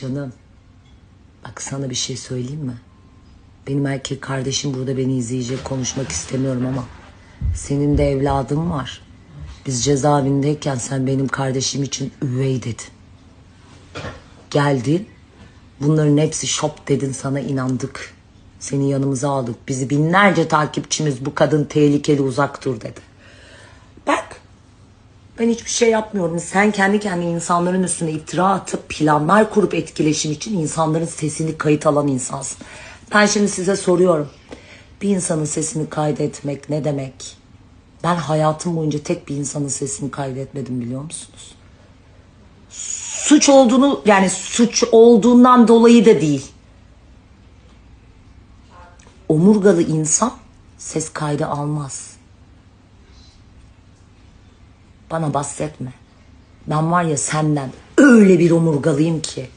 Canım. Bak sana bir şey söyleyeyim mi? Benim erkek kardeşim burada beni izleyecek konuşmak istemiyorum ama senin de evladın var. Biz cezaevindeyken sen benim kardeşim için üvey dedin. Geldin. Bunların hepsi şop dedin sana inandık. Seni yanımıza aldık. Bizi binlerce takipçimiz bu kadın tehlikeli uzak dur dedi. Ben hiçbir şey yapmıyorum. Sen kendi kendine insanların üstüne iftira atıp planlar kurup etkileşim için insanların sesini kayıt alan insansın. Ben şimdi size soruyorum. Bir insanın sesini kaydetmek ne demek? Ben hayatım boyunca tek bir insanın sesini kaydetmedim biliyor musunuz? Suç olduğunu yani suç olduğundan dolayı da değil. Omurgalı insan ses kaydı almaz. Bana bahsetme. Ben var ya senden öyle bir omurgalıyım ki.